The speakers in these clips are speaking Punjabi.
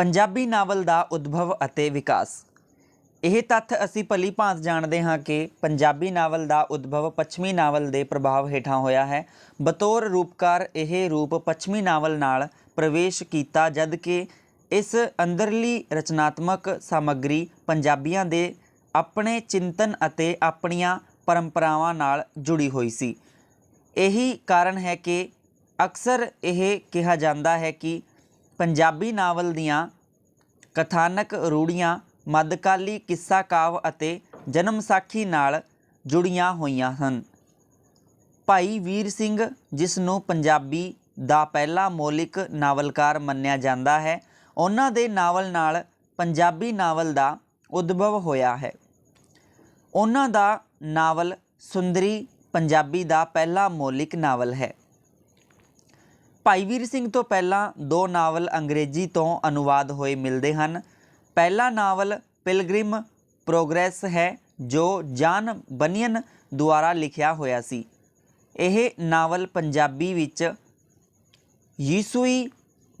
ਪੰਜਾਬੀ ਨਾਵਲ ਦਾ ਉਦਭਵ ਅਤੇ ਵਿਕਾਸ। ਇਹ ਤੱਥ ਅਸੀਂ ਭਲੀ ਭਾਂਤ ਜਾਣਦੇ ਹਾਂ ਕਿ ਪੰਜਾਬੀ ਨਾਵਲ ਦਾ ਉਦਭਵ ਪੱਛਮੀ ਨਾਵਲ ਦੇ ਪ੍ਰਭਾਵ ਹੇਠਾਂ ਹੋਇਆ ਹੈ। ਬਤੌਰ ਰੂਪਕਾਰ ਇਹ ਰੂਪ ਪੱਛਮੀ ਨਾਵਲ ਨਾਲ ਪ੍ਰਵੇਸ਼ ਕੀਤਾ ਜਦ ਕਿ ਇਸ ਅੰਦਰਲੀ ਰਚਨਾਤਮਕ ਸਾਮੱਗਰੀ ਪੰਜਾਬੀਆਂ ਦੇ ਆਪਣੇ ਚਿੰਤਨ ਅਤੇ ਆਪਣੀਆਂ ਪਰੰਪਰਾਵਾਂ ਨਾਲ ਜੁੜੀ ਹੋਈ ਸੀ। ਇਹੀ ਕਾਰਨ ਹੈ ਕਿ ਅਕਸਰ ਇਹ ਕਿਹਾ ਜਾਂਦਾ ਹੈ ਕਿ ਪੰਜਾਬੀ ਨਾਵਲ ਦੀਆਂ ਕਥਾਨਕ ਰੂੜੀਆਂ ਮੱਧਕਾਲੀ ਕਿੱਸਾ ਕਾਵਿ ਅਤੇ ਜਨਮ ਸਾਖੀ ਨਾਲ ਜੁੜੀਆਂ ਹੋਈਆਂ ਹਨ। ਭਾਈ ਵੀਰ ਸਿੰਘ, ਜਿਸ ਨੂੰ ਪੰਜਾਬੀ ਦਾ ਪਹਿਲਾ ਮੌਲਿਕ ਨਾਵਲਕਾਰ ਮੰਨਿਆ ਜਾਂਦਾ ਹੈ, ਉਹਨਾਂ ਦੇ ਨਾਵਲ ਨਾਲ ਪੰਜਾਬੀ ਨਾਵਲ ਦਾ ਉਦਭਵ ਹੋਇਆ ਹੈ। ਉਹਨਾਂ ਦਾ ਨਾਵਲ ਸੁੰਦਰੀ ਪੰਜਾਬੀ ਦਾ ਪਹਿਲਾ ਮੌਲਿਕ ਨਾਵਲ ਹੈ। ਭਾਈ ਵੀਰ ਸਿੰਘ ਤੋਂ ਪਹਿਲਾਂ ਦੋ ਨਾਵਲ ਅੰਗਰੇਜ਼ੀ ਤੋਂ ਅਨੁਵਾਦ ਹੋਏ ਮਿਲਦੇ ਹਨ। ਪਹਿਲਾ ਨਾਵਲ ਪਿਲਗ੍ਰਿਮ ਪ੍ਰੋਗਰੈਸ ਹੈ, ਜੋ ਜਾਨ ਬਨੀਅਨ ਦੁਆਰਾ ਲਿਖਿਆ ਹੋਇਆ ਸੀ। ਇਹ ਨਾਵਲ ਪੰਜਾਬੀ ਵਿੱਚ ਯੀਸੂਈ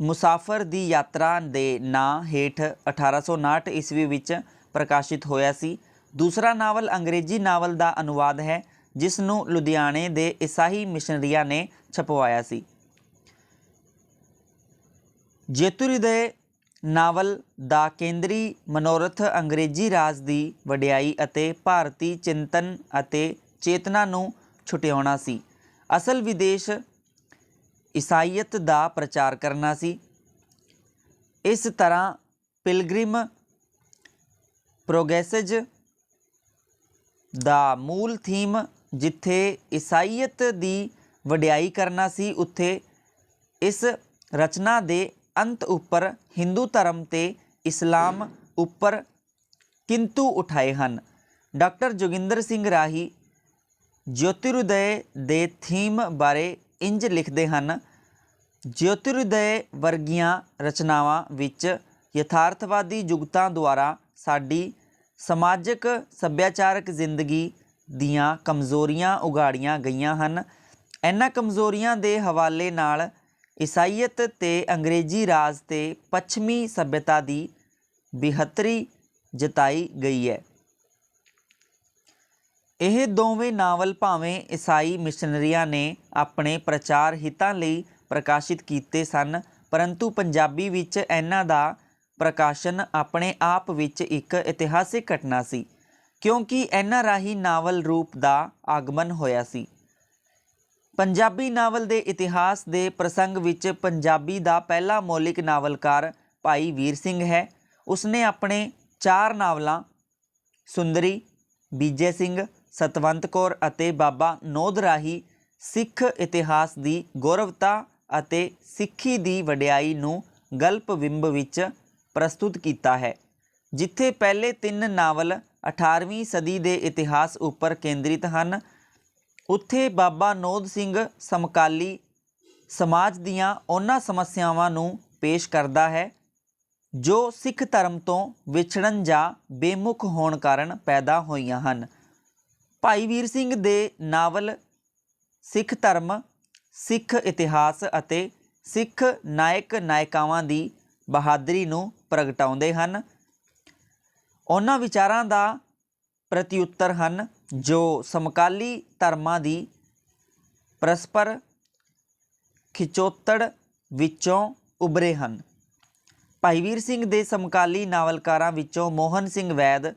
ਮੁਸਾਫਰ ਦੀ ਯਾਤਰਾ ਦੇ ਨਾਂ ਹੇਠ 1859 ਈਸਵੀ ਵਿੱਚ ਪ੍ਰਕਾਸ਼ਿਤ ਹੋਇਆ ਸੀ। ਦੂਸਰਾ ਨਾਵਲ ਅੰਗਰੇਜ਼ੀ ਨਾਵਲ ਦਾ ਅਨੁਵਾਦ ਹੈ, ਜਿਸ ਨੂੰ ਲੁਧਿਆਣੇ ਦੇ ਈਸਾਈ ਮਿਸ਼ਨਰੀਆਂ ਨੇ ਛਪਵਾਇਆ ਸੀ। ਜੇਤੂ ਜੇਤੁਰਿਦੇ ਨਾਵਲ ਦਾ ਕੇਂਦਰੀ ਮਨੋਰਥ ਅੰਗਰੇਜ਼ੀ ਰਾਜ ਦੀ ਵਡਿਆਈ ਅਤੇ ਭਾਰਤੀ ਚਿੰਤਨ ਅਤੇ ਚੇਤਨਾ ਨੂੰ ਛੁਟਿਆਉਣਾ ਸੀ। ਅਸਲ ਵਿਦੇਸ਼ ਈਸਾਈਅਤ ਦਾ ਪ੍ਰਚਾਰ ਕਰਨਾ ਸੀ। ਇਸ ਤਰ੍ਹਾਂ ਪਿਲਗ੍ਰਿਮ ਪ੍ਰੋਗੈਸਜ ਦਾ ਮੂਲ ਥੀਮ ਜਿੱਥੇ ਈਸਾਈਅਤ ਦੀ ਵਡਿਆਈ ਕਰਨਾ ਸੀ, ਉੱਥੇ ਇਸ ਰਚਨਾ ਦੇ ਅੰਤ ਉੱਪਰ ਹਿੰਦੂ ਧਰਮ ਤੇ ਇਸਲਾਮ ਉੱਪਰ ਕਿੰਤੂ ਉਠਾਏ ਹਨ। ਡਾਕਟਰ ਜੋਗਿੰਦਰ ਸਿੰਘ ਰਾਹੀ ਜੋਤਿਰੁਦੈ ਦੇ ਥੀਮ ਬਾਰੇ ਇੰਜ ਲਿਖਦੇ ਹਨ ਜੋਤਿਰੁਦੈ ਵਰਗੀਆਂ ਰਚਨਾਵਾਂ ਵਿੱਚ ਯਥਾਰਥਵਾਦੀ ਜੁਗਤਾਂ ਦੁਆਰਾ ਸਾਡੀ ਸਮਾਜਿਕ ਸੱਭਿਆਚਾਰਕ ਜ਼ਿੰਦਗੀ ਦੀਆਂ ਕਮਜ਼ੋਰੀਆਂ ਉਗਾੜੀਆਂ ਗਈਆਂ ਹਨ। ਇਹਨਾਂ ਕਮਜ਼ੋਰੀਆਂ ਦੇ ਹਵਾਲੇ ਨਾਲ ਈਸਾਈਅਤ ਤੇ ਅੰਗਰੇਜ਼ੀ ਰਾਜ ਤੇ ਪੱਛਮੀ ਸਭਿਅਤਾ ਦੀ ਬਿਹਤਰੀ ਜਤਾਈ ਗਈ ਹੈ। ਇਹ ਦੋਵੇਂ ਨਾਵਲ ਭਾਵੇਂ ਈਸਾਈ ਮਿਸ਼ਨਰੀਆਂ ਨੇ ਆਪਣੇ ਪ੍ਰਚਾਰ ਹਿੱਤਾਂ ਲਈ ਪ੍ਰਕਾਸ਼ਿਤ ਕੀਤੇ ਸਨ, ਪਰੰਤੂ ਪੰਜਾਬੀ ਵਿੱਚ ਇਹਨਾਂ ਦਾ ਪ੍ਰਕਾਸ਼ਨ ਆਪਣੇ ਆਪ ਵਿੱਚ ਇੱਕ ਇਤਿਹਾਸਿਕ ਘਟਨਾ ਸੀ, ਕਿਉਂਕਿ ਇਹਨਾਂ ਰਾਹੀਂ ਨਾਵਲ ਰੂਪ ਦਾ ਆਗਮਨ ਹੋਇਆ ਸੀ। ਪੰਜਾਬੀ ਨਾਵਲ ਦੇ ਇਤਿਹਾਸ ਦੇ ਪ੍ਰਸੰਗ ਵਿੱਚ ਪੰਜਾਬੀ ਦਾ ਪਹਿਲਾ ਮੌਲਿਕ ਨਾਵਲਕਾਰ ਭਾਈ ਵੀਰ ਸਿੰਘ ਹੈ। ਉਸਨੇ ਆਪਣੇ ਚਾਰ ਨਾਵਲਾਂ ਸੁੰਦਰੀ, ਬੀਜੇ ਸਿੰਘ, ਸਤਵੰਤ ਕੌਰ ਅਤੇ ਬਾਬਾ ਨੋਦ ਰਾਹੀਂ ਸਿੱਖ ਇਤਿਹਾਸ ਦੀ ਗੌਰਵਤਾ ਅਤੇ ਸਿੱਖੀ ਦੀ ਵਡਿਆਈ ਨੂੰ ਗਲਪ ਵਿੰਬ ਵਿੱਚ ਪ੍ਰਸਤੁਤ ਕੀਤਾ ਹੈ। ਜਿੱਥੇ ਪਹਿਲੇ ਤਿੰਨ ਨਾਵਲ 18ਵੀਂ ਸਦੀ ਦੇ ਇਤਿਹਾਸ ਉੱਪਰ ਕੇਂਦਰਿਤ ਹਨ ਉੱਥੇ ਬਾਬਾ ਨੋਦ ਸਿੰਘ ਸਮਕਾਲੀ ਸਮਾਜ ਦੀਆਂ ਉਹਨਾਂ ਸਮੱਸਿਆਵਾਂ ਨੂੰ ਪੇਸ਼ ਕਰਦਾ ਹੈ, ਜੋ ਸਿੱਖ ਧਰਮ ਤੋਂ ਵਿਛੜਨ ਜਾਂ ਬੇਮੁਖ ਹੋਣ ਕਾਰਨ ਪੈਦਾ ਹੋਈਆਂ ਹਨ। ਭਾਈ ਵੀਰ ਸਿੰਘ ਦੇ ਨਾਵਲ ਸਿੱਖ ਧਰਮ, ਸਿੱਖ ਇਤਿਹਾਸ ਅਤੇ ਸਿੱਖ ਨਾਇਕ ਨਾਇਕਾਵਾਂ ਦੀ ਬਹਾਦਰੀ ਨੂੰ ਪ੍ਰਗਟਾਉਂਦੇ ਹਨ। ਉਹਨਾਂ ਵਿਚਾਰਾਂ ਦਾ ਪ੍ਰਤੀਉੱਤਰ ਹਨ। ਜੋ ਸਮਕਾਲੀ ਧਰਮਾਂ ਦੀ ਪਰਸਪਰ ਖਿਚੋਤੜ ਵਿੱਚੋਂ ਉਭਰੇ ਹਨ। ਭਾਈ ਵੀਰ ਸਿੰਘ ਦੇ ਸਮਕਾਲੀ ਨਾਵਲਕਾਰਾਂ ਵਿੱਚੋਂ ਮੋਹਨ ਸਿੰਘ ਵੈਦ,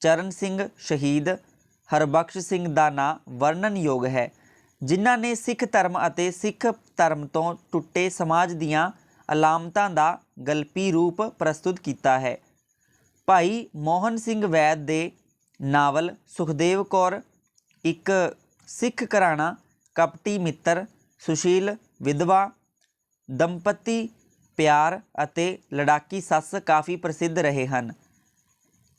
ਚਰਨ ਸਿੰਘ ਸ਼ਹੀਦ, ਹਰਬਖਸ਼ ਸਿੰਘ ਦਾ ਨਾਂ ਵਰਣਨਯੋਗ ਹੈ, ਜਿਨ੍ਹਾਂ ਨੇ ਸਿੱਖ ਧਰਮ ਅਤੇ ਸਿੱਖ ਧਰਮ ਤੋਂ ਟੁੱਟੇ ਸਮਾਜ ਦੀਆਂ ਅਲਾਮਤਾਂ ਦਾ ਗਲਪੀ ਰੂਪ ਪ੍ਰਸਤੁਤ ਕੀਤਾ ਹੈ। ਭਾਈ ਮੋਹਨ ਸਿੰਘ ਵੈਦ ਦੇ ਨਾਵਲ ਸੁਖਦੇਵ ਕੌਰ, ਇੱਕ ਸਿੱਖ ਘਰਾਣਾ, ਕਪਟੀ ਮਿੱਤਰ, ਸੁਸ਼ੀਲ ਵਿਧਵਾ, ਦੰਪਤੀ ਪਿਆਰ ਅਤੇ ਲੜਾਕੀ ਸੱਸ ਕਾਫੀ ਪ੍ਰਸਿੱਧ ਰਹੇ ਹਨ।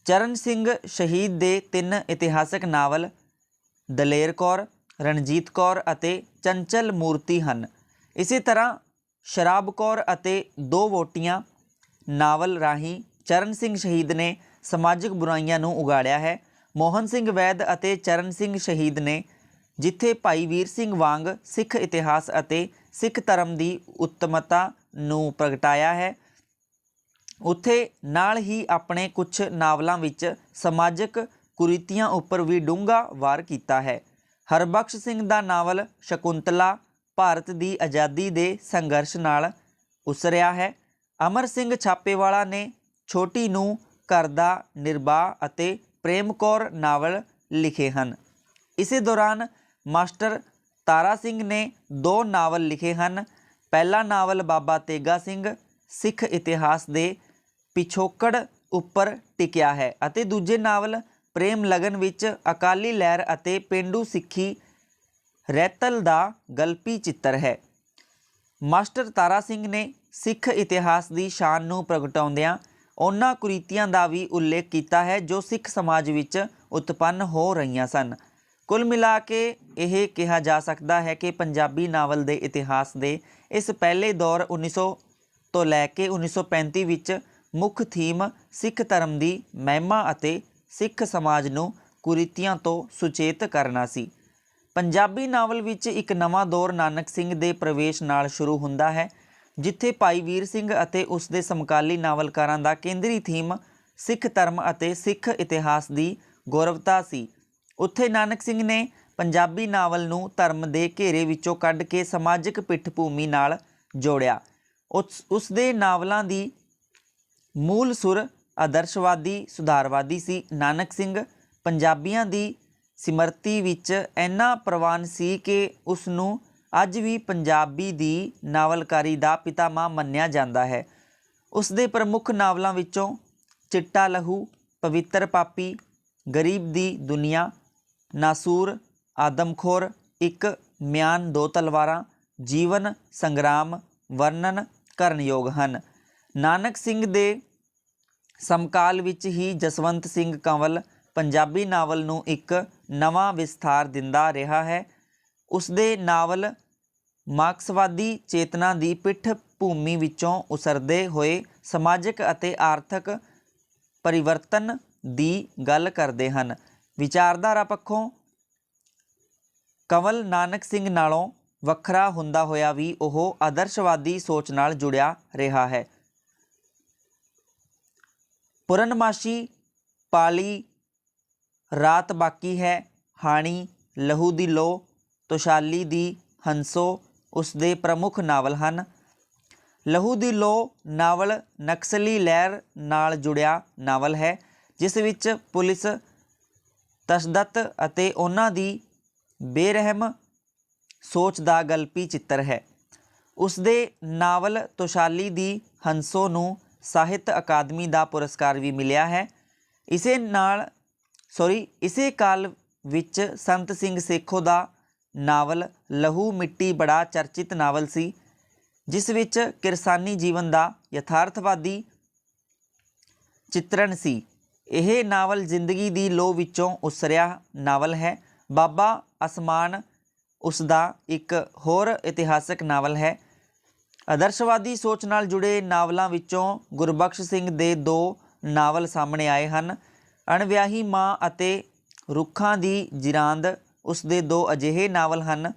ਚਰਨ ਸਿੰਘ ਸ਼ਹੀਦ ਦੇ ਤਿੰਨ ਇਤਿਹਾਸਕ ਨਾਵਲ ਦਲੇਰ ਕੌਰ, ਰਣਜੀਤ ਕੌਰ ਅਤੇ ਚੰਚਲ ਮੂਰਤੀ ਹਨ। ਇਸੇ ਤਰ੍ਹਾਂ ਸ਼ਰਾਬ ਕੌਰ ਅਤੇ ਦੋ ਵੋਟੀਆਂ ਨਾਵਲ ਰਾਹੀਂ ਚਰਨ ਸਿੰਘ ਸ਼ਹੀਦ ਨੇ ਸਮਾਜਿਕ ਬੁਰਾਈਆਂ ਨੂੰ ਉਗਾੜਿਆ ਹੈ। ਮੋਹਨ ਸਿੰਘ ਵੈਦ ਅਤੇ ਚਰਨ ਸਿੰਘ ਸ਼ਹੀਦ ਨੇ, ਜਿੱਥੇ ਭਾਈ ਵੀਰ ਸਿੰਘ ਵਾਂਗ ਸਿੱਖ ਇਤਿਹਾਸ ਅਤੇ ਸਿੱਖ ਧਰਮ ਦੀ ਉੱਤਮਤਾ ਨੂੰ ਪ੍ਰਗਟਾਇਆ ਹੈ, ਉੱਥੇ ਨਾਲ ਹੀ ਆਪਣੇ ਕੁਝ ਨਾਵਲਾਂ ਵਿੱਚ ਸਮਾਜਿਕ ਕੁਰੀਤੀਆਂ ਉੱਪਰ ਵੀ ਡੂੰਘਾ ਵਾਰ ਕੀਤਾ ਹੈ। ਹਰਬਖਸ਼ ਸਿੰਘ ਦਾ ਨਾਵਲ ਸ਼ਕੁੰਤਲਾ ਭਾਰਤ ਦੀ ਆਜ਼ਾਦੀ ਦੇ ਸੰਘਰਸ਼ ਨਾਲ ਉਸਰਿਆ ਹੈ। ਅਮਰ ਸਿੰਘ ਛਾਪੇਵਾਲਾ ਨੇ ਛੋਟੀ ਨੂੰ ਘਰ ਦਾ ਨਿਰਬਾਹ ਅਤੇ ਪ੍ਰੇਮ ਕੌਰ ਨਾਵਲ ਲਿਖੇ ਹਨ। ਇਸੇ ਦੌਰਾਨ ਮਾਸਟਰ ਤਾਰਾ ਸਿੰਘ ਨੇ ਦੋ ਨਾਵਲ ਲਿਖੇ ਹਨ। ਪਹਿਲਾ ਨਾਵਲ ਬਾਬਾ ਤੇਗਾ ਸਿੰਘ, ਸਿੱਖ ਇਤਿਹਾਸ ਦੇ ਪਿਛੋਕੜ ਉੱਪਰ ਟਿਕਿਆ ਹੈ ਅਤੇ ਦੂਜੇ ਨਾਵਲ ਪ੍ਰੇਮ ਲਗਨ ਵਿੱਚ ਅਕਾਲੀ ਲਹਿਰ ਅਤੇ ਪਿੰਡੂ ਸਿੱਖੀ ਰੈਤਲ ਦਾ ਗਲਪੀ ਚਿੱਤਰ ਹੈ। ਮਾਸਟਰ ਤਾਰਾ ਸਿੰਘ ਨੇ ਸਿੱਖ ਇਤਿਹਾਸ ਦੀ ਸ਼ਾਨ ਨੂੰ ਪ੍ਰਗਟਾਉਂਦਿਆਂ ਉਹਨਾਂ ਕੁਰੀਤੀਆਂ ਦਾ ਵੀ ਉਲੇਖ ਕੀਤਾ ਹੈ ਜੋ ਸਿੱਖ ਸਮਾਜ ਵਿੱਚ ਉਤਪੰਨ ਹੋ ਰਹੀਆਂ ਸਨ। ਕੁੱਲ ਮਿਲਾ ਕੇ ਇਹ ਕਿਹਾ ਜਾ ਸਕਦਾ ਹੈ ਕਿ ਪੰਜਾਬੀ ਨਾਵਲ ਦੇ ਇਤਿਹਾਸ ਦੇ ਇਸ ਪਹਿਲੇ ਦੌਰ 1900 ਤੋਂ ਲੈ ਕੇ 1935 ਵਿੱਚ ਮੁੱਖ ਥੀਮ ਸਿੱਖ ਧਰਮ ਦੀ ਮਹਿਮਾ ਅਤੇ ਸਿੱਖ ਸਮਾਜ ਨੂੰ ਕੁਰੀਤੀਆਂ ਤੋਂ ਸੁਚੇਤ ਕਰਨਾ ਸੀ। ਪੰਜਾਬੀ ਨਾਵਲ ਵਿੱਚ ਇੱਕ ਨਵਾਂ ਦੌਰ ਨਾਨਕ ਸਿੰਘ ਦੇ ਪ੍ਰਵੇਸ਼ ਨਾਲ ਸ਼ੁਰੂ ਹੁੰਦਾ ਹੈ। ਜਿੱਥੇ ਭਾਈ ਵੀਰ ਸਿੰਘ ਅਤੇ ਉਸ ਦੇ ਸਮਕਾਲੀ ਨਾਵਲਕਾਰਾਂ ਦਾ ਕੇਂਦਰੀ ਥੀਮ ਸਿੱਖ ਧਰਮ ਅਤੇ ਸਿੱਖ ਇਤਿਹਾਸ ਦੀ ਗੌਰਵਤਾ ਸੀ। ਉੱਥੇ ਨਾਨਕ ਸਿੰਘ ਨੇ ਪੰਜਾਬੀ ਨਾਵਲ ਨੂੰ ਧਰਮ ਦੇ ਘੇਰੇ ਵਿੱਚੋਂ ਕੱਢ ਕੇ ਸਮਾਜਿਕ ਪਿੱਠਭੂਮੀ ਨਾਲ ਜੋੜਿਆ। ਉਸ ਉਸ ਦੇ ਨਾਵਲਾਂ ਦੀ ਮੂਲ ਸੁਰ ਆਦਰਸ਼ਵਾਦੀ, ਸੁਧਾਰਵਾਦੀ ਸੀ। ਨਾਨਕ ਸਿੰਘ ਪੰਜਾਬੀਆਂ ਦੀ ਸਿਮਰਤੀ ਵਿੱਚ ਇੰਨਾ ਪ੍ਰਵਾਨ ਸੀ ਕਿ ਉਸ ਨੂੰ ਅੱਜ ਵੀ ਪੰਜਾਬੀ ਦੀ ਨਾਵਲਕਾਰੀ ਦਾ ਪਿਤਾਮਾ ਮੰਨਿਆ ਜਾਂਦਾ ਹੈ। ਉਸ ਦੇ ਪ੍ਰਮੁੱਖ ਨਾਵਲਾਂ ਵਿੱਚੋਂ ਚਿੱਟਾ ਲਹੂ, ਪਵਿੱਤਰ ਪਾਪੀ, ਗਰੀਬ ਦੀ ਦੁਨੀਆ, ਨਾਸੂਰ, ਆਦਮਖੋਰ, ਇੱਕ ਮਿਆਨ ਦੋ ਤਲਵਾਰਾਂ, ਜੀਵਨ ਸੰਗਰਾਮ, ਵਰਣਨ ਕਰਨਯੋਗ ਹਨ। ਨਾਨਕ ਸਿੰਘ ਦੇ ਸਮਕਾਲ ਵਿੱਚ ਹੀ ਜਸਵੰਤ ਸਿੰਘ ਕੰਵਲ ਪੰਜਾਬੀ ਨਾਵਲ ਨੂੰ ਇੱਕ ਨਵਾਂ ਵਿਸਥਾਰ ਦਿੰਦਾ ਰਿਹਾ ਹੈ। ਉਸ ਦੇ ਨਾਵਲ ਮਾਰਕਸਵਾਦੀ ਚੇਤਨਾ ਦੀ ਪਿੱਠ ਭੂਮੀ ਵਿੱਚੋਂ ਉਸਰਦੇ ਹੋਏ ਸਮਾਜਿਕ ਅਤੇ ਆਰਥਿਕ ਪਰਿਵਰਤਨ ਦੀ ਗੱਲ ਕਰਦੇ ਹਨ। ਵਿਚਾਰਧਾਰਾ ਪੱਖੋਂ ਕੰਵਲ ਨਾਨਕ ਸਿੰਘ ਨਾਲੋਂ ਵੱਖਰਾ ਹੁੰਦਾ ਹੋਇਆ ਵੀ ਉਹ ਆਦਰਸ਼ਵਾਦੀ ਸੋਚ ਨਾਲ ਜੁੜਿਆ ਰਿਹਾ ਹੈ। ਪੂਰਨਮਾਸ਼ੀ ਪਾਲੀ ਰਾਤ ਬਾਕੀ ਹੈ, ਹਾਣੀ ਲਹੂ ਦੀ ਲੋ ਤੁਸ਼ਾਲੀ ਦੀ ਹੰਸੋ ਉਸ ਦੇ ਪ੍ਰਮੁੱਖ ਨਾਵਲ ਹਨ। ਲਹੂ ਦੀ ਲੋ ਨਾਵਲ ਨਕਸਲੀ ਲਹਿਰ ਨਾਲ ਜੁੜਿਆ ਨਾਵਲ ਹੈ, ਜਿਸ ਵਿੱਚ ਪੁਲਿਸ ਤਸ਼ੱਦਦ ਅਤੇ ਉਹਨਾਂ ਦੀ ਬੇਰਹਿਮ ਸੋਚ ਦਾ ਗਲਪੀ ਚਿੱਤਰ ਹੈ। ਉਸ ਦੇ ਨਾਵਲ ਤੁਸ਼ਾਲੀ ਦੀ ਹੰਸੋ ਨੂੰ ਸਾਹਿਤ ਅਕਾਦਮੀ ਦਾ ਪੁਰਸਕਾਰ ਵੀ ਮਿਲਿਆ ਹੈ। ਇਸੇ ਨਾਲ ਸੌਰੀ ਇਸੇ ਕਾਲ ਵਿੱਚ ਸੰਤ ਸਿੰਘ ਸੇਖੋ ਦਾ ਨਾਵਲ ਲਹੂ ਮਿੱਟੀ ਬੜਾ ਚਰਚਿਤ ਨਾਵਲ ਸੀ, ਜਿਸ ਵਿੱਚ ਕਿਰਸਾਨੀ ਜੀਵਨ ਦਾ ਯਥਾਰਥਵਾਦੀ ਚਿੱਤਰਣ ਸੀ। ਇਹ ਨਾਵਲ ਜ਼ਿੰਦਗੀ ਦੀ ਲੋ ਵਿੱਚੋਂ ਉਸਰਿਆ ਨਾਵਲ ਹੈ। ਬਾਬਾ ਅਸਮਾਨ ਉਸ ਦਾ ਇੱਕ ਹੋਰ ਇਤਿਹਾਸਕ ਨਾਵਲ ਹੈ। ਆਦਰਸ਼ਵਾਦੀ ਸੋਚ ਨਾਲ ਜੁੜੇ ਨਾਵਲਾਂ ਵਿੱਚੋਂ ਗੁਰਬਖਸ਼ ਸਿੰਘ ਦੇ ਦੋ ਨਾਵਲ ਸਾਹਮਣੇ ਆਏ ਹਨ। ਅਣਵਿਆਹੀ ਮਾਂ ਅਤੇ ਰੁੱਖਾਂ ਦੀ ਜਿਰਾਂਦ ਉਸ ਦੇ ਦੋ ਅਜਿਹੇ ਨਾਵਲ ਹਨ,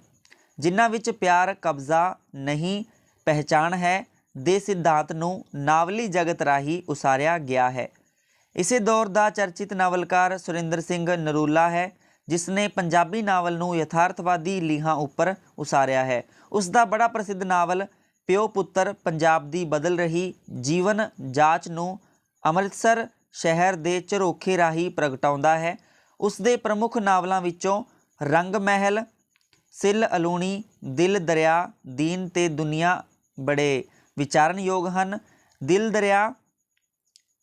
ਜਿਨ੍ਹਾਂ ਵਿੱਚ ਪਿਆਰ ਕਬਜ਼ਾ ਨਹੀਂ ਪਹਿਚਾਣ ਹੈ, ਦੇ ਸਿਧਾਂਤ ਨੂੰ ਨਾਵਲੀ ਜਗਤ ਰਾਹੀਂ ਉਸਾਰਿਆ ਗਿਆ ਹੈ। ਇਸੇ ਦੌਰ ਦਾ ਚਰਚਿਤ ਨਾਵਲਕਾਰ ਸੁਰਿੰਦਰ ਸਿੰਘ ਨਰੂਲਾ ਹੈ ਜਿਸ ਨੇ ਪੰਜਾਬੀ ਨਾਵਲ ਨੂੰ ਯਥਾਰਥਵਾਦੀ ਲੀਹਾਂ ਉੱਪਰ ਉਸਾਰਿਆ ਹੈ। ਉਸ ਦਾ ਬੜਾ ਪ੍ਰਸਿੱਧ ਨਾਵਲ, ਪਿਓ ਪੁੱਤਰ ਪੰਜਾਬ ਦੀ ਬਦਲ ਰਹੀ ਜੀਵਨ ਜਾਂਚ ਨੂੰ ਅੰਮ੍ਰਿਤਸਰ ਸ਼ਹਿਰ ਦੇ ਝਰੋਖੇ ਰਾਹੀਂ ਪ੍ਰਗਟਾਉਂਦਾ ਹੈ। ਉਸ ਦੇ ਪ੍ਰਮੁੱਖ ਨਾਵਲਾਂ ਵਿੱਚੋਂ ਰੰਗ ਮਹਿਲ ਸਿਲ ਅਲੂਣੀ, ਦਿਲ ਦਰਿਆ, ਦੀਨ ਤੇ ਦੁਨੀਆ ਬੜੇ ਵਿਚਾਰਨਯੋਗ ਹਨ। ਦਿਲ ਦਰਿਆ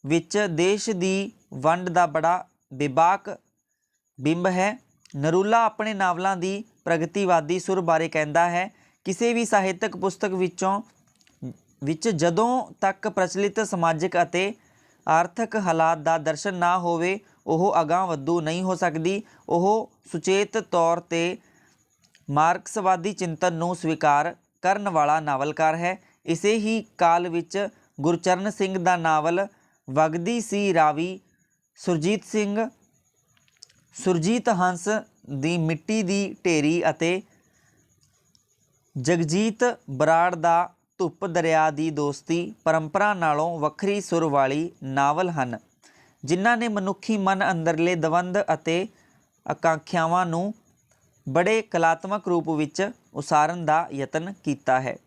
ਵਿੱਚ ਦੇਸ਼ ਦੀ ਵੰਡ ਦਾ ਬੜਾ ਬੇਬਾਕ ਬਿੰਬ ਹੈ। ਨਰੂਲਾ ਆਪਣੇ ਨਾਵਲਾਂ ਦੀ ਪ੍ਰਗਤੀਵਾਦੀ ਸੁਰ ਬਾਰੇ ਕਹਿੰਦਾ ਹੈ, ਕਿਸੇ ਵੀ ਸਾਹਿਤਕ ਪੁਸਤਕ ਵਿੱਚੋਂ ਵਿੱਚ ਜਦੋਂ ਤੱਕ ਪ੍ਰਚਲਿਤ ਸਮਾਜਿਕ ਅਤੇ ਆਰਥਿਕ ਹਾਲਾਤ ਦਾ ਦਰਸ਼ਨ ਨਾ ਹੋਵੇ ਉਹ ਅਗਾਂਹ ਵਧੂ ਨਹੀਂ ਹੋ ਸਕਦੀ। ਉਹ ਸੁਚੇਤ ਤੌਰ ਤੇ ਮਾਰਕਸਵਾਦੀ ਚਿੰਤਨ ਨੂੰ ਸਵੀਕਾਰ ਕਰਨ ਵਾਲਾ ਨਾਵਲਕਾਰ ਹੈ। ਇਸੇ ਹੀ ਕਾਲ ਵਿੱਚ ਗੁਰਚਰਨ ਸਿੰਘ ਦਾ ਨਾਵਲ ਵਗਦੀ ਸੀ ਰਾਵੀ ਸੁਰਜੀਤ ਸਿੰਘ। ਸੁਰਜੀਤ ਹੰਸ ਦੀ ਮਿੱਟੀ ਦੀ ਢੇਰੀ ਅਤੇ ਜਗਜੀਤ ਬਰਾੜ ਦਾ ਧੁੱਪ ਦਰਿਆ ਦੀ ਦੋਸਤੀ ਪਰੰਪਰਾ ਨਾਲੋਂ ਵੱਖਰੀ ਸੁਰ ਵਾਲੀ ਨਾਵਲ ਹਨ। ਜਿਨ੍ਹਾਂ ਨੇ ਮਨੁੱਖੀ ਮਨ ਅੰਦਰਲੇ ਦਵੰਦ ਅਤੇ ਆਕਾਂਖਿਆਵਾਂ ਨੂੰ ਬੜੇ ਕਲਾਤਮਕ ਰੂਪ ਵਿੱਚ ਉਸਾਰਨ ਦਾ ਯਤਨ ਕੀਤਾ ਹੈ।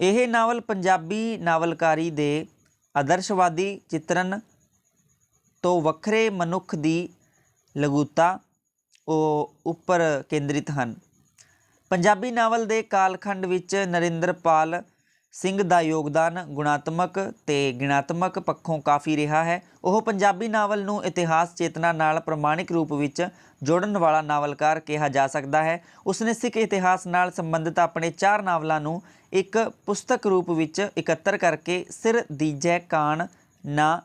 ਇਹ ਨਾਵਲ ਪੰਜਾਬੀ ਨਾਵਲਕਾਰੀ ਦੇ ਆਦਰਸ਼ਵਾਦੀ ਚਿੱਤਰਨ ਤੋਂ ਵੱਖਰੇ ਮਨੁੱਖ ਦੀ ਲਗੂਤਾ ਉਹ ਉੱਪਰ ਕੇਂਦਰਿਤ ਹਨ। ਪੰਜਾਬੀ ਨਾਵਲ ਦੇ ਕਾਲਖੰਡ ਵਿੱਚ ਨਰਿੰਦਰਪਾਲ ਸਿੰਘ ਦਾ ਯੋਗਦਾਨ ਗੁਣਾਤਮਕ ਤੇ ਗਿਣਾਤਮਕ ਪੱਖੋਂ ਕਾਫੀ ਰਿਹਾ ਹੈ। ਉਹ ਪੰਜਾਬੀ ਨਾਵਲ ਨੂੰ ਇਤਿਹਾਸ ਚੇਤਨਾ ਨਾਲ ਪ੍ਰਮਾਣਿਕ ਰੂਪ ਵਿੱਚ ਜੋੜਨ ਵਾਲਾ ਨਾਵਲਕਾਰ ਕਿਹਾ ਜਾ ਸਕਦਾ ਹੈ। ਉਸਨੇ ਸਿੱਖ ਇਤਿਹਾਸ ਨਾਲ ਸੰਬੰਧਿਤ ਆਪਣੇ ਚਾਰ ਨਾਵਲਾਂ ਨੂੰ ਇੱਕ ਪੁਸਤਕ ਰੂਪ ਵਿੱਚ ਇਕੱਤਰ ਕਰਕੇ ਸਿਰ ਦੀਜੈ ਕਾਣ ਨਾ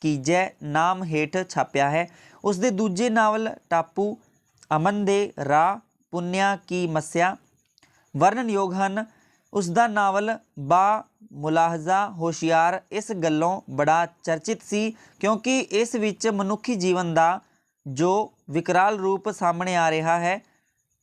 ਕੀਜੈ ਨਾਮ ਹੇਠ ਛਾਪਿਆ ਹੈ। ਉਸ ਦੇ ਦੂਜੇ ਨਾਵਲ ਟਾਪੂ ਅਮਨ ਦੇ ਰਾਹ, ਪੁੰਨਿਆ ਕੀ ਮੱਸਿਆ, ਵਰਣਨਯੋਗ ਹਨ। ਉਸ ਦਾ ਨਾਵਲ ਬਾ ਮੁਲਾਹਜ਼ਾ ਹੋਸ਼ਿਆਰ ਇਸ ਗੱਲੋਂ ਬੜਾ ਚਰਚਿਤ ਸੀ, ਕਿਉਂਕਿ ਇਸ ਵਿੱਚ ਮਨੁੱਖੀ ਜੀਵਨ ਦਾ ਜੋ ਵਿਕਰਾਲ ਰੂਪ ਸਾਹਮਣੇ ਆ ਰਿਹਾ ਹੈ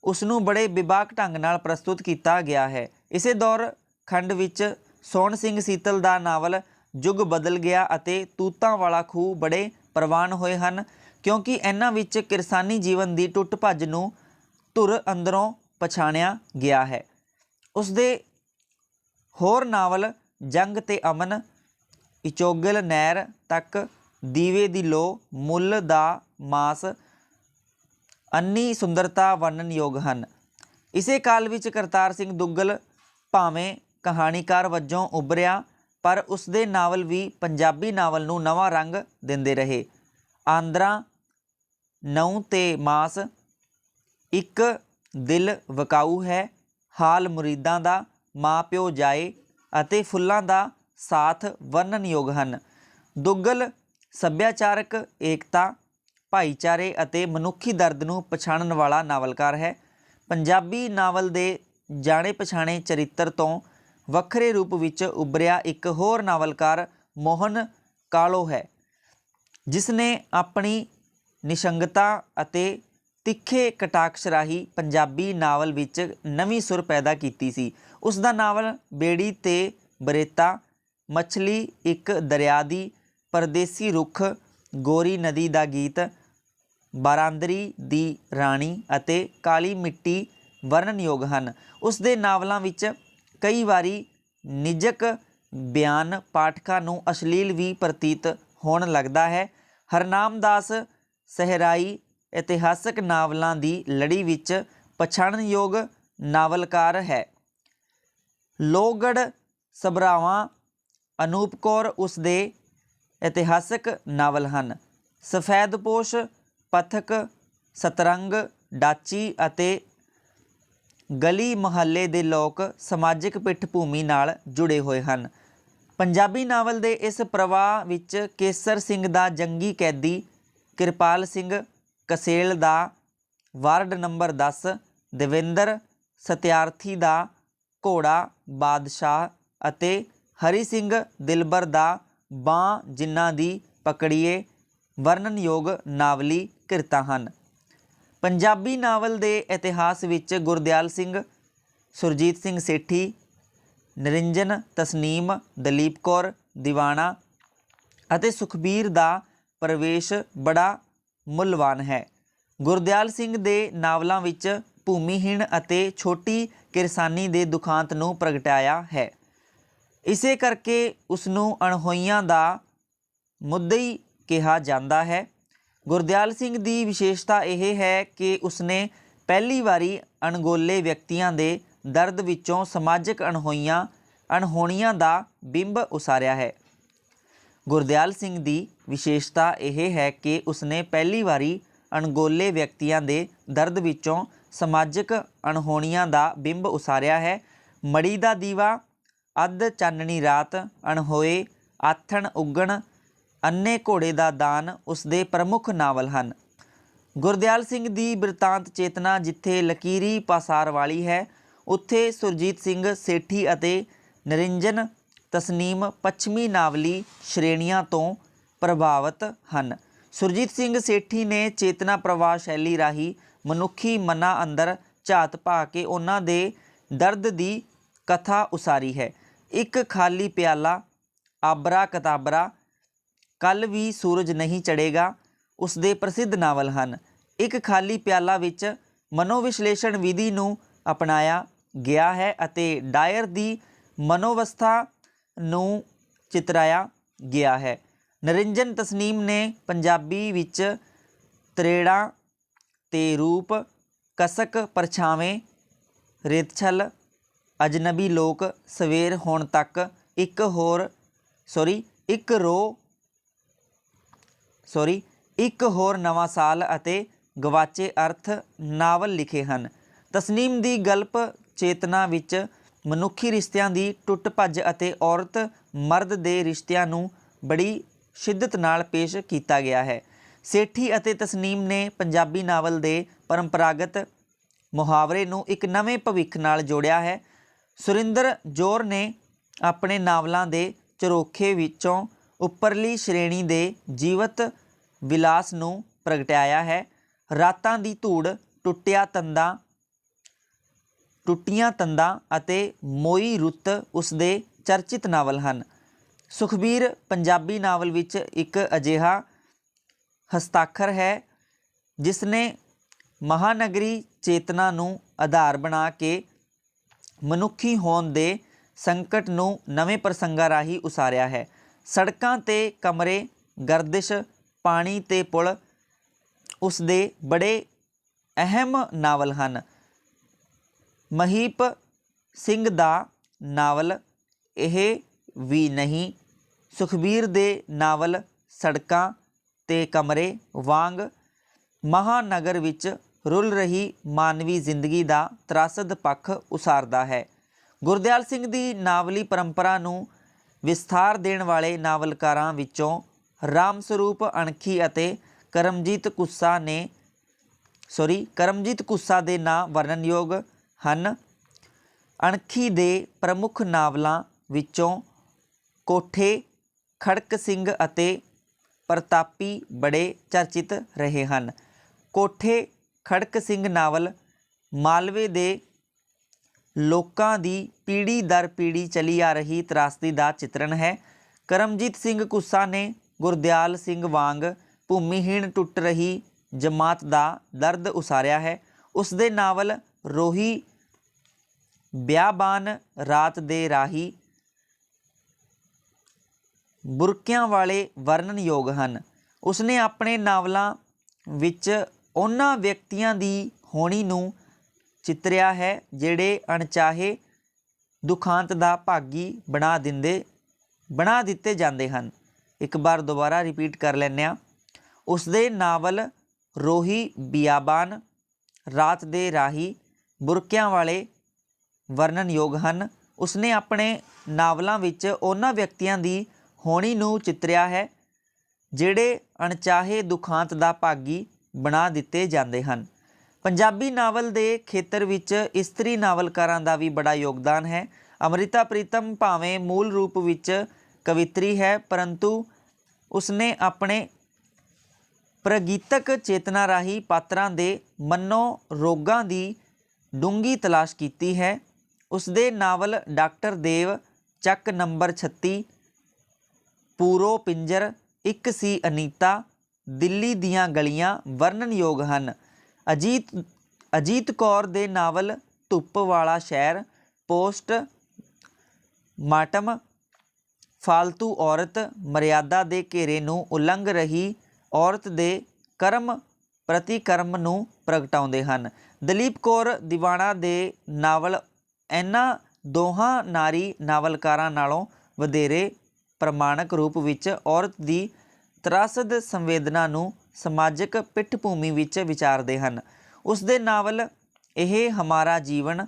ਉਸ ਨੂੰ ਬੜੇ ਵਿਵਾਕ ਢੰਗ ਨਾਲ ਪ੍ਰਸਤੁਤ ਕੀਤਾ ਗਿਆ ਹੈ। ਇਸੇ ਦੌਰ ਖੰਡ ਵਿੱਚ ਸੋਹਣ ਸਿੰਘ ਸੀਤਲ ਦਾ ਨਾਵਲ ਯੁੱਗ ਬਦਲ ਗਿਆ ਅਤੇ ਤੂਤਾਂ ਵਾਲਾ ਖੂਹ ਬੜੇ ਪ੍ਰਵਾਨ ਹੋਏ ਹਨ, ਕਿਉਂਕਿ ਇਹਨਾਂ ਵਿੱਚ ਕਿਰਸਾਨੀ ਜੀਵਨ ਦੀ ਟੁੱਟ ਭੱਜ ਨੂੰ ਧੁਰ ਅੰਦਰੋਂ ਪਛਾਣਿਆ ਗਿਆ ਹੈ। ਉਸ ਦੇ ਹੋਰ ਨਾਵਲ ਜੰਗ ਤੇ ਅਮਨ, ਇਚੋਗਲ ਨਹਿਰ ਤੱਕ, ਦੀਵੇ ਦੀ ਲੋ, ਮੁੱਲ ਦਾ ਮਾਸ, ਅੰਨੀ ਸੁੰਦਰਤਾ ਵਰਣਨਯੋਗ ਹਨ। ਇਸੇ ਕਾਲ ਵਿੱਚ ਕਰਤਾਰ ਸਿੰਘ ਦੁੱਗਲ ਭਾਵੇਂ ਕਹਾਣੀਕਾਰ ਵਜੋਂ ਉਭਰਿਆ, ਪਰ ਉਸ ਦੇ ਨਾਵਲ ਵੀ ਪੰਜਾਬੀ ਨਾਵਲ ਨੂੰ ਨਵਾਂ ਰੰਗ ਦਿੰਦੇ ਰਹੇ। ਆਂਦਰਾ ਨੌ ਤੇ ਮਾਸ, ਇੱਕ ਦਿਲ ਵਕਾਊ ਹੈ, ਹਾਲ ਮੁਰੀਦਾਂ ਦਾ ਮਾਂ ਪਿਓ ਜਾਏ ਅਤੇ ਫੁੱਲਾਂ ਦਾ ਸਾਥ ਵਰਣਨਯੋਗ ਹਨ। ਦੁੱਗਲ ਸੱਭਿਆਚਾਰਕ ਏਕਤਾ, ਭਾਈਚਾਰੇ ਅਤੇ ਮਨੁੱਖੀ ਦਰਦ ਨੂੰ ਪਛਾਣਨ ਵਾਲਾ ਨਾਵਲਕਾਰ ਹੈ। ਪੰਜਾਬੀ ਨਾਵਲ ਦੇ ਜਾਣੇ ਪਛਾਣੇ ਚਰਿੱਤਰ ਤੋਂ ਵੱਖਰੇ ਰੂਪ ਵਿੱਚ ਉਭਰਿਆ ਇੱਕ ਹੋਰ ਨਾਵਲਕਾਰ ਮੋਹਨ ਕਾਲੋ ਹੈ ਜਿਸ ਨੇ ਆਪਣੀ ਨਿਸ਼ੰਗਤਾ ਅਤੇ ਤਿੱਖੇ ਕਟਾਕਸ਼ ਰਾਹੀਂ ਪੰਜਾਬੀ ਨਾਵਲ ਵਿੱਚ ਨਵੀਂ ਸੁਰ ਪੈਦਾ ਕੀਤੀ ਸੀ। ਉਸ ਦਾ ਨਾਵਲ ਬੇੜੀ ਤੇ ਬਰੇਤਾ, ਮੱਛਲੀ ਇੱਕ ਦਰਿਆ ਦੀ ਪਰਦੇਸੀ ਰੁੱਖ, ਗੋਰੀ ਨਦੀ ਦਾ ਗੀਤ, ਬਾਰਾਂਦਰੀ ਦੀ ਰਾਣੀ ਅਤੇ ਕਾਲੀ ਮਿੱਟੀ ਵਰਣਨਯੋਗ ਹਨ। ਉਸ ਦੇ ਨਾਵਲਾਂ ਵਿੱਚ ਕਈ ਵਾਰੀ ਨਿਜਕ ਬਿਆਨ ਪਾਠਕਾਂ ਨੂੰ ਅਸ਼ਲੀਲ ਵੀ ਪ੍ਰਤੀਤ ਹੋਣ ਲੱਗਦਾ ਹੈ। ਹਰਨਾਮ ਦਾਸ ਸਹਿਰਾਈ ਇਤਿਹਾਸਕ ਨਾਵਲਾਂ ਦੀ ਲੜੀ ਵਿੱਚ ਪਛਾਣਨਯੋਗ ਨਾਵਲਕਾਰ ਹੈ। ਲੋਗੜ ਸਭਰਾਵਾਂ ਅਨੂਪ ਕੌਰ ਉਸ ਦੇ ਇਤਿਹਾਸਕ ਨਾਵਲ ਹਨ। ਸਫੈਦਪੋਸ਼ ਪਥਕ, ਸਤਰੰਗ, ਡਾਚੀ ਅਤੇ ਗਲੀ ਮੁਹੱਲੇ ਦੇ ਲੋਕ ਸਮਾਜਿਕ ਪਿੱਠਭੂਮੀ ਨਾਲ ਜੁੜੇ ਹੋਏ ਹਨ। ਪੰਜਾਬੀ ਨਾਵਲ ਦੇ ਇਸ ਪ੍ਰਵਾਹ ਵਿੱਚ ਕੇਸਰ ਸਿੰਘ ਦਾ ਜੰਗੀ ਕੈਦੀ ਕਿਰਪਾਲ ਸਿੰਘ ਕਸੇਲ ਦਾ ਵਾਰਡ ਨੰਬਰ 10 ਦਵਿੰਦਰ ਸਤਿਆਰਥੀ ਦਾ, ਘੋੜਾ ਬਾਦਸ਼ਾਹ ਅਤੇ ਹਰੀ ਸਿੰਘ ਦਿਲਬਰ ਦਾ ਬਾਂ ਜਿਨ੍ਹਾਂ ਦੀ ਪਕੜੀਏ ਵਰਣਨਯੋਗ ਨਾਵਲੀ ਕਿਰਤਾਂ ਹਨ। ਪੰਜਾਬੀ ਨਾਵਲ ਦੇ ਇਤਿਹਾਸ ਵਿੱਚ ਗੁਰਦਿਆਲ ਸਿੰਘ, ਸੁਰਜੀਤ ਸਿੰਘ ਸੇਠੀ, ਨਰਿੰਜਨ ਤਸਨੀਮ, ਦਲੀਪ ਕੌਰ ਦੀਵਾਨਾ ਅਤੇ ਸੁਖਬੀਰ ਦਾ ਪ੍ਰਵੇਸ਼ ਬੜਾ ਮੁੱਲਵਾਨ ਹੈ। ਗੁਰਦਿਆਲ ਸਿੰਘ ਦੇ ਨਾਵਲਾਂ ਵਿੱਚ ਭੂਮੀਹੀਣ ਅਤੇ ਛੋਟੀ ਕਿਰਸਾਨੀ ਦੇ ਦੁਖਾਂਤ ਨੂੰ ਪ੍ਰਗਟਾਇਆ ਹੈ। ਇਸੇ ਕਰਕੇ ਉਸ ਨੂੰ ਅਣਹੋਈਆਂ ਦਾ ਮੁੱਦਈ ਕਿਹਾ ਜਾਂਦਾ ਹੈ। ਗੁਰਦਿਆਲ ਸਿੰਘ ਦੀ ਵਿਸ਼ੇਸ਼ਤਾ ਇਹ ਹੈ ਕਿ ਉਸਨੇ ਪਹਿਲੀ ਵਾਰੀ ਅਣਗੋਲੇ ਵਿਅਕਤੀਆਂ ਦੇ ਦਰਦ ਵਿੱਚੋਂ ਸਮਾਜਿਕ ਅਣਹੋਈਆਂ, ਅਣਹੋਣੀਆਂ ਦਾ ਬਿੰਬ ਉਸਾਰਿਆ ਹੈ। ਗੁਰਦਿਆਲ ਸਿੰਘ ਦੀ ਵਿਸ਼ੇਸ਼ਤਾ ਇਹ ਹੈ ਕਿ ਉਸਨੇ ਪਹਿਲੀ ਵਾਰੀ ਅਣਗੋਲੇ ਵਿਅਕਤੀਆਂ ਦੇ ਦਰਦ ਵਿੱਚੋਂ ਸਮਾਜਿਕ ਅਣਹੋਣੀਆਂ ਦਾ ਬਿੰਬ ਉਸਾਰਿਆ ਹੈ। ਮੜੀ ਦਾ ਦੀਵਾ, ਅੱਧ ਚਾਨਣੀ ਰਾਤ, ਅਣਹੋਏ, ਆਥਣ ਉਗਣ, ਅੰਨੇ ਘੋੜੇ ਦਾ ਦਾਨ ਉਸ ਦੇ ਪ੍ਰਮੁੱਖ ਨਾਵਲ ਹਨ। ਗੁਰਦਿਆਲ ਸਿੰਘ ਦੀ ਬਿਰਤਾਂਤ ਚੇਤਨਾ ਜਿੱਥੇ ਲਕੀਰੀ ਪਾਸਾਰ ਵਾਲੀ ਹੈ, ਉੱਥੇ ਸੁਰਜੀਤ ਸਿੰਘ ਸੇਠੀ ਅਤੇ ਨਰਿੰਜਨ ਤਸਨੀਮ ਪੱਛਮੀ ਨਾਵਲੀ ਸ਼੍ਰੇਣੀਆਂ ਤੋਂ ਪ੍ਰਭਾਵਿਤ ਹਨ। ਸੁਰਜੀਤ ਸਿੰਘ ਸੇਠੀ ਨੇ ਚੇਤਨਾ ਪ੍ਰਵਾਹ ਸ਼ੈਲੀ ਰਾਹੀਂ ਮਨੁੱਖੀ ਮਨਾਂ ਅੰਦਰ ਝਾਤ ਪਾ ਕੇ ਉਹਨਾਂ ਦੇ ਦਰਦ ਦੀ ਕਥਾ ਉਸਾਰੀ ਹੈ। ਇੱਕ ਖਾਲੀ ਪਿਆਲਾ, ਆਬਰਾ ਕਤਾਬਰਾ, ਕੱਲ ਵੀ ਸੂਰਜ ਨਹੀਂ ਚੜੇਗਾ ਉਸ ਦੇ ਪ੍ਰਸਿੱਧ ਨਾਵਲ ਹਨ। ਇੱਕ ਖਾਲੀ ਪਿਆਲਾ ਵਿੱਚ ਮਨੋਵਿਸ਼ਲੇਸ਼ਣ ਵਿਧੀ ਨੂੰ ਅਪਣਾਇਆ ਗਿਆ ਹੈ ਅਤੇ ਡਾਇਰ ਦੀ ਮਨੋਵਸਥਾ ਨੂੰ ਚਿਤਰਾਇਆ ਗਿਆ ਹੈ। ਨਰਿੰਜਨ ਤਸਨੀਮ ਨੇ ਪੰਜਾਬੀ ਵਿੱਚ ਤਰੇੜਾਂ ਤੇ ਰੂਪ, ਕਸਕ, ਪਰਛਾਵੇਂ, ਰੇਤਛਲ, ਅਜਨਬੀ ਲੋਕ, ਸਵੇਰ ਹੋਣ ਤੱਕ ਇੱਕ ਹੋਰ ਸੌਰੀ ਇੱਕ ਰੋ ਸੌਰੀ ਇੱਕ ਹੋਰ ਨਵਾਂ ਸਾਲ ਅਤੇ ਗਵਾਚੇ ਅਰਥ ਨਾਵਲ ਲਿਖੇ ਹਨ। ਤਸਨੀਮ ਦੀ ਗਲਪ ਚੇਤਨਾ ਵਿੱਚ ਮਨੁੱਖੀ ਰਿਸ਼ਤਿਆਂ ਦੀ ਟੁੱਟ ਭੱਜ ਅਤੇ ਔਰਤ ਮਰਦ ਦੇ ਰਿਸ਼ਤਿਆਂ ਨੂੰ ਬੜੀ ਸ਼ਿੱਦਤ ਨਾਲ ਪੇਸ਼ ਕੀਤਾ ਗਿਆ ਹੈ। ਸੇਠੀ ਅਤੇ ਤਸਨੀਮ ਨੇ ਪੰਜਾਬੀ ਨਾਵਲ ਦੇ ਪਰੰਪਰਾਗਤ ਮੁਹਾਵਰੇ ਨੂੰ ਇੱਕ ਨਵੇਂ ਭਵਿੱਖ ਨਾਲ ਜੋੜਿਆ ਹੈ। ਸੁਰਿੰਦਰ ਜੋਰ ਨੇ ਆਪਣੇ ਨਾਵਲਾਂ ਦੇ ਝਰੋਖੇ ਵਿੱਚੋਂ ਉੱਪਰਲੀ ਸ਼੍ਰੇਣੀ ਦੇ ਜੀਵਤ ਵਿਲਾਸ ਨੂੰ ਪ੍ਰਗਟਾਇਆ ਹੈ। ਰਾਤਾਂ ਦੀ ਧੂੜ, ਟੁੱਟਿਆ ਤੰਦਾਂ ਟੁੱਟੀਆਂ ਤੰਦਾਂ ਅਤੇ ਮੋਈ ਰੁੱਤ ਉਸ ਦੇ ਚਰਚਿਤ ਨਾਵਲ ਹਨ। ਸੁਖਬੀਰ ਪੰਜਾਬੀ ਨਾਵਲ ਵਿੱਚ ਇੱਕ ਅਜਿਹਾ ਹਸਤਾਖਰ ਹੈ ਜਿਸ ਨੇ ਮਹਾਨਗਰੀ ਚੇਤਨਾ ਨੂੰ ਆਧਾਰ ਬਣਾ ਕੇ ਮਨੁੱਖੀ ਹੋਣ ਦੇ ਸੰਕਟ ਨੂੰ ਨਵੇਂ ਪ੍ਰਸੰਗਾਂ ਰਾਹੀਂ ਉਸਾਰਿਆ ਹੈ। ਸੜਕਾਂ ਤੇ ਕਮਰੇ, ਗਰਦਿਸ਼, ਪਾਣੀ ਤੇ ਪੁਲ ਉਸ ਦੇ ਬੜੇ ਅਹਿਮ ਨਾਵਲ ਹਨ। ਮਹੀਪ ਸਿੰਘ ਦਾ ਨਾਵਲ ਇਹ ਵੀ ਨਹੀਂ। ਸੁਖਬੀਰ ਦੇ ਨਾਵਲ ਸੜਕਾਂ ਤੇ ਕਮਰੇ ਵਾਂਗ ਮਹਾਨਗਰ ਵਿੱਚ ਰੁਲ ਰਹੀ ਮਾਨਵੀ ਜ਼ਿੰਦਗੀ ਦਾ ਤਰਾਸਦ ਪੱਖ ਉਸਾਰਦਾ ਹੈ। ਗੁਰਦਿਆਲ ਸਿੰਘ ਦੀ ਨਾਵਲੀ ਪਰੰਪਰਾ ਨੂੰ ਵਿਸਥਾਰ ਦੇਣ ਵਾਲੇ ਨਾਵਲਕਾਰਾਂ ਵਿੱਚੋਂ ਰਾਮ ਸਰੂਪ ਅਣਖੀ ਅਤੇ ਕਰਮਜੀਤ ਕੁੱਸਾ ਨੇ ਸੌਰੀ ਕਰਮਜੀਤ ਕੁੱਸਾ ਦੇ ਨਾਂ ਵਰਣਨਯੋਗ ਹਨ। ਅਣਖੀ ਦੇ ਪ੍ਰਮੁੱਖ ਨਾਵਲਾਂ ਵਿੱਚੋਂ ਕੋਠੇ, ਖੜਕ ਸਿੰਘ ਅਤੇ ਪ੍ਰਤਾਪੀ ਬੜੇ ਚਰਚਿਤ ਰਹੇ ਹਨ। ਕੋਠੇ, ਖੜਕ ਸਿੰਘ ਨਾਵਲ ਮਾਲਵੇ ਦੇ ਲੋਕਾਂ ਦੀ ਪੀੜ੍ਹੀ ਦਰ ਪੀੜ੍ਹੀ ਚਲੀ ਆ ਰਹੀ ਤਰਾਸਦੀ ਦਾ ਚਿਤਰਣ ਹੈ। ਕਰਮਜੀਤ ਸਿੰਘ ਕੁੱਸਾ ਨੇ ਗੁਰਦਿਆਲ ਸਿੰਘ ਵਾਂਗ ਭੂਮੀਹੀਣ ਟੁੱਟ ਰਹੀ ਜਮਾਤ ਦਾ ਦਰਦ ਉਸਾਰਿਆ ਹੈ। ਉਸ ਦੇ ਨਾਵਲ ਰੋਹੀ ਬਿਆਬਾਨ ਰਾਤ ਦੇ ਰਾਹੀ ਬੁਰਕਿਆਂ ਵਾਲੇ ਵਰਣਨਯੋਗ ਹਨ। ਉਸਨੇ ਆਪਣੇ ਨਾਵਲਾਂ ਵਿੱਚ ਉਹਨਾਂ ਵਿਅਕਤੀਆਂ ਦੀ ਹੋਣੀ ਨੂੰ ਚਿਤਰਿਆ ਹੈ ਜਿਹੜੇ ਅਣਚਾਹੇ ਦੁਖਾਂਤ ਦਾ ਭਾਗੀ ਬਣਾ ਦਿੰਦੇ, ਬਣਾ ਦਿੱਤੇ ਜਾਂਦੇ ਹਨ। ਇੱਕ ਵਾਰ ਦੁਬਾਰਾ ਰਿਪੀਟ ਕਰ ਲੈਂਦੇ ਹਾਂ। ਉਸਦੇ ਨਾਵਲ ਰੋਹੀ ਬਿਆਬਾਨ ਰਾਤ ਦੇ ਰਾਹੀ ਬੁਰਕਿਆਂ ਵਾਲੇ ਵਰਣਨਯੋਗ ਹਨ। ਉਸਨੇ ਆਪਣੇ ਨਾਵਲਾਂ ਵਿੱਚ ਉਹਨਾਂ ਵਿਅਕਤੀਆਂ ਦੀ ਹੋਣੀ ਨੂੰ ਚਿਤਰਿਆ ਹੈ, ਜਿਹੜੇ ਅਣਚਾਹੇ ਦੁਖਾਂਤ ਦਾ ਭਾਗੀ ਬਣਾ ਦਿੱਤੇ ਜਾਂਦੇ ਹਨ। ਪੰਜਾਬੀ ਨਾਵਲ ਦੇ ਖੇਤਰ ਵਿੱਚ ਇਸਤਰੀ ਨਾਵਲਕਾਰਾਂ ਦਾ ਵੀ ਬੜਾ ਯੋਗਦਾਨ ਹੈ। ਅਮ੍ਰਿਤਾ ਪ੍ਰੀਤਮ ਭਾਵੇਂ ਮੂਲ ਰੂਪ ਵਿੱਚ ਕਵਿਤਰੀ ਹੈ, ਪਰੰਤੂ ਉਸਨੇ ਆਪਣੇ ਪ੍ਰਗੀਤਕ ਚੇਤਨਾ ਰਾਹੀਂ ਪਾਤਰਾਂ ਦੇ ਮਨੋ ਰੋਗਾਂ ਦੀ ਡੂੰਗੀ ਤਲਾਸ਼ ਕੀਤੀ ਹੈ। ਉਸ ਦੇ ਨਾਵਲ ਡਾਕਟਰ ਦੇਵ ਚੱਕ ਨੰਬਰ 36 ਪੂਰੋ ਪਿੰਜਰ, ਇੱਕ ਸੀ ਅਨੀਤਾ, ਦਿੱਲੀ ਦੀਆਂ ਗਲੀਆਂ ਵਰਣਨਯੋਗ ਹਨ। ਅਜੀਤ ਅਜੀਤ ਕੌਰ ਦੇ ਨਾਵਲ ਧੁੱਪ ਵਾਲਾ ਸ਼ਹਿਰ, ਪੋਸਟ ਮਾਟਮ ਫਾਲਤੂ ਔਰਤ, ਮਰਿਆਦਾ ਦੇ ਘੇਰੇ ਨੂੰ ਉਲੰਘ ਰਹੀ ਔਰਤ ਦੇ ਕਰਮ ਪ੍ਰਤੀਕਰਮ ਨੂੰ ਪ੍ਰਗਟਾਉਂਦੇ ਹਨ। ਦਲੀਪ ਕੌਰ ਦੀਵਾਨਾ ਦੇ ਨਾਵਲ ਇਹਨਾਂ ਦੋਹਾਂ ਨਾਰੀ ਨਾਵਲਕਾਰਾਂ ਨਾਲੋਂ ਵਧੇਰੇ ਪ੍ਰਮਾਣਕ ਰੂਪ ਵਿੱਚ ਔਰਤ ਦੀ ਤਰਾਸਦ ਸੰਵੇਦਨਾ ਨੂੰ ਸਮਾਜਿਕ ਪਿੱਠਭੂਮੀ ਵਿੱਚ ਵਿਚਾਰਦੇ ਹਨ। ਉਸ ਦੇ ਨਾਵਲ ਇਹ ਹਮਾਰਾ ਜੀਵਨ,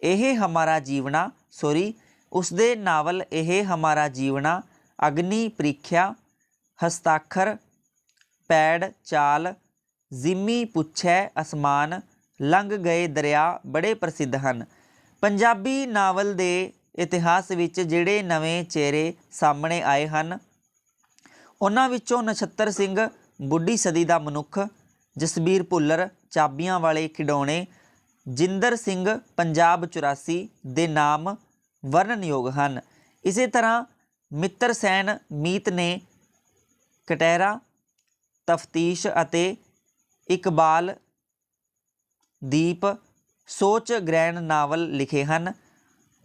ਇਹ ਹਮਾਰਾ ਜੀਵਨਾ ਸੋਰੀ ਉਸ ਦੇ ਨਾਵਲ ਇਹ ਹਮਾਰਾ ਜੀਵਨਾ, ਅਗਨੀ ਪ੍ਰੀਖਿਆ, ਹਸਤਾਖਰ, ਪੈੜ ਚਾਲ, ਜ਼ਿਮੀ ਪੁੱਛੈ ਅਸਮਾਨ ਲੰਘ ਗਏ ਦਰਿਆ ਬੜੇ ਪ੍ਰਸਿੱਧ ਹਨ। ਪੰਜਾਬੀ ਨਾਵਲ ਦੇ ਇਤਿਹਾਸ ਵਿੱਚ ਜਿਹੜੇ ਨਵੇਂ ਚਿਹਰੇ ਸਾਹਮਣੇ ਆਏ ਹਨ, ਉਹਨਾਂ ਵਿੱਚੋਂ ਨਛੱਤਰ ਸਿੰਘ, ਬੁੱਢੀ ਸਦੀ ਦਾ ਮਨੁੱਖ, ਜਸਬੀਰ ਭੁੱਲਰ, ਚਾਬੀਆਂ ਵਾਲੇ ਖਿਡੌਣੇ, ਜਿੰਦਰ ਸਿੰਘ, ਪੰਜਾਬ 84 ਦੇ ਨਾਮ ਵਰਣਨਯੋਗ ਹਨ। ਇਸੇ ਤਰ੍ਹਾਂ ਮਿੱਤਰ ਸੈਨ ਮੀਤ ਨੇ ਕਟਹਿਰਾ, ਤਫਤੀਸ਼ ਅਤੇ ਇਕਬਾਲ ਦੀਪ ਸੋਚ ਗ੍ਰਹਿਣ ਨਾਵਲ ਲਿਖੇ ਹਨ।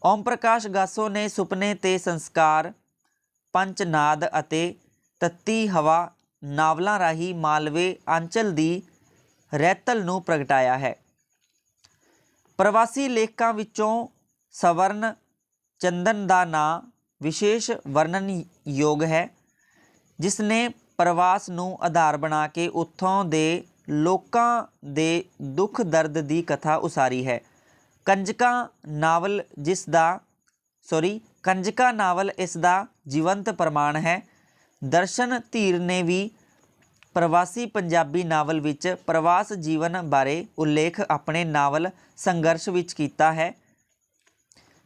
ਓਮ ਪ੍ਰਕਾਸ਼ ਗਾਸੋ ਨੇ ਸੁਪਨੇ ਤੇ ਸੰਸਕਾਰ, ਪੰਚਨਾਦ ਅਤੇ ਤੱਤੀ ਹਵਾ ਨਾਵਲਾਂ ਰਾਹੀਂ ਮਾਲਵੇ ਅੰਚਲ ਦੀ ਰਹਿਤਲ ਨੂੰ ਪ੍ਰਗਟਾਇਆ ਹੈ। ਪ੍ਰਵਾਸੀ ਲੇਖਕਾਂ ਵਿੱਚੋਂ ਸਵਰਨ ਚੰਦਨ ਦਾ ਨਾਂ ਵਿਸ਼ੇਸ਼ ਵਰਣਨ ਯੋਗ ਹੈ, ਜਿਸ ਨੇ ਪ੍ਰਵਾਸ ਨੂੰ ਆਧਾਰ ਬਣਾ ਕੇ ਉੱਥੋਂ ਦੇ ਲੋਕਾਂ ਦੇ ਦੁੱਖ ਦਰਦ ਦੀ ਕਥਾ ਉਸਾਰੀ ਹੈ। ਕੰਜਕਾ ਨਾਵਲ ਜਿਸ ਦਾ ਸੌਰੀ ਕੰਜਕਾ ਨਾਵਲ ਇਸ ਦਾ ਜੀਵੰਤ ਪ੍ਰਮਾਣ ਹੈ। ਦਰਸ਼ਨ ਧੀਰ ਨੇ ਵੀ ਪ੍ਰਵਾਸੀ ਪੰਜਾਬੀ ਨਾਵਲ ਵਿੱਚ ਪ੍ਰਵਾਸ ਜੀਵਨ ਬਾਰੇ ਉਲੇਖ ਆਪਣੇ ਨਾਵਲ ਸੰਘਰਸ਼ ਵਿੱਚ ਕੀਤਾ ਹੈ।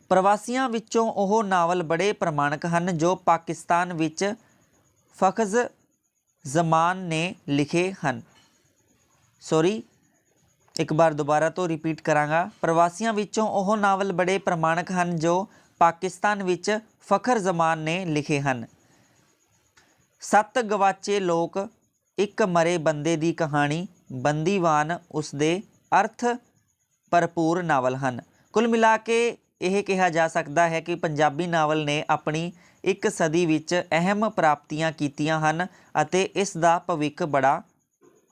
ਪ੍ਰਵਾਸੀਆਂ ਵਿੱਚੋਂ ਉਹ ਨਾਵਲ ਬੜੇ ਪ੍ਰਮਾਣਕ ਹਨ ਜੋ ਪਾਕਿਸਤਾਨ ਵਿੱਚ ਫਖਜ਼ ਜ਼ਮਾਨ ਨੇ ਲਿਖੇ ਹਨ। ਸੌਰੀ ਇੱਕ ਵਾਰ ਦੁਬਾਰਾ ਤੋਂ ਰਿਪੀਟ ਕਰਾਂਗਾ। ਪ੍ਰਵਾਸੀਆਂ ਵਿੱਚੋਂ ਉਹ ਨਾਵਲ ਬੜੇ ਪ੍ਰਮਾਣਕ ਹਨ ਜੋ ਪਾਕਿਸਤਾਨ ਵਿੱਚ ਫਖਰ ਜ਼ਮਾਨ ਨੇ ਲਿਖੇ ਹਨ। ਸੱਤ ਗਵਾਚੇ ਲੋਕ, ਇੱਕ ਮਰੇ ਬੰਦੇ ਦੀ ਕਹਾਣੀ, ਬੰਦੀਵਾਨ ਉਸ ਦੇ ਅਰਥ ਭਰਪੂਰ ਨਾਵਲ ਹਨ। ਕੁੱਲ ਮਿਲਾ ਕੇ ਇਹ ਕਿਹਾ ਜਾ ਸਕਦਾ ਹੈ ਕਿ ਪੰਜਾਬੀ ਨਾਵਲ ਨੇ ਆਪਣੀ ਇੱਕ ਸਦੀ ਵਿੱਚ ਅਹਿਮ ਪ੍ਰਾਪਤੀਆਂ ਕੀਤੀਆਂ ਹਨ ਅਤੇ ਇਸ ਦਾ ਭਵਿੱਖ ਬੜਾ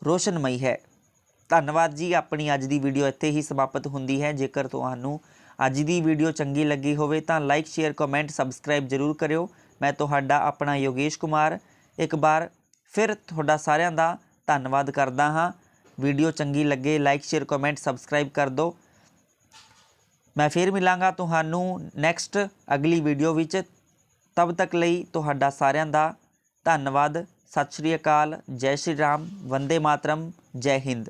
ਰੋਸ਼ਨਮਈ ਹੈ। ਧੰਨਵਾਦ ਜੀ, ਆਪਣੀ ਅੱਜ ਦੀ ਵੀਡੀਓ ਇੱਥੇ ਹੀ ਸਮਾਪਤ ਹੁੰਦੀ ਹੈ। ਜੇਕਰ ਤੁਹਾਨੂੰ ਅੱਜ ਦੀ ਵੀਡੀਓ ਚੰਗੀ ਲੱਗੀ ਹੋਵੇ ਤਾਂ ਲਾਈਕ ਸ਼ੇਅਰ ਕਮੈਂਟ ਸਬਸਕ੍ਰਾਈਬ ਜ਼ਰੂਰ ਕਰਿਓ। ਮੈਂ ਤੁਹਾਡਾ ਆਪਣਾ ਯੋਗੇਸ਼ ਕੁਮਾਰ ਇੱਕ ਵਾਰ ਫਿਰ ਤੁਹਾਡਾ ਸਾਰਿਆਂ ਦਾ ਧੰਨਵਾਦ ਕਰਦਾ ਹਾਂ। ਵੀਡੀਓ ਚੰਗੀ ਲੱਗੇ ਲਾਈਕ ਸ਼ੇਅਰ ਕਮੈਂਟ ਸਬਸਕ੍ਰਾਈਬ ਕਰ ਦਿਓ। ਮੈਂ ਫਿਰ ਮਿਲਾਂਗਾ ਤੁਹਾਨੂੰ ਨੈਕਸਟ ਅਗਲੀ ਵੀਡੀਓ ਵਿੱਚ। ਤਬ ਤੱਕ ਲਈ ਤੁਹਾਡਾ ਸਾਰਿਆਂ ਦਾ ਧੰਨਵਾਦ। ਸਤਿ ਸ਼੍ਰੀ ਅਕਾਲ, ਜੈ ਸ਼੍ਰੀ ਰਾਮ, ਵੰਦੇ ਮਾਤਰਮ, ਜੈ ਹਿੰਦ।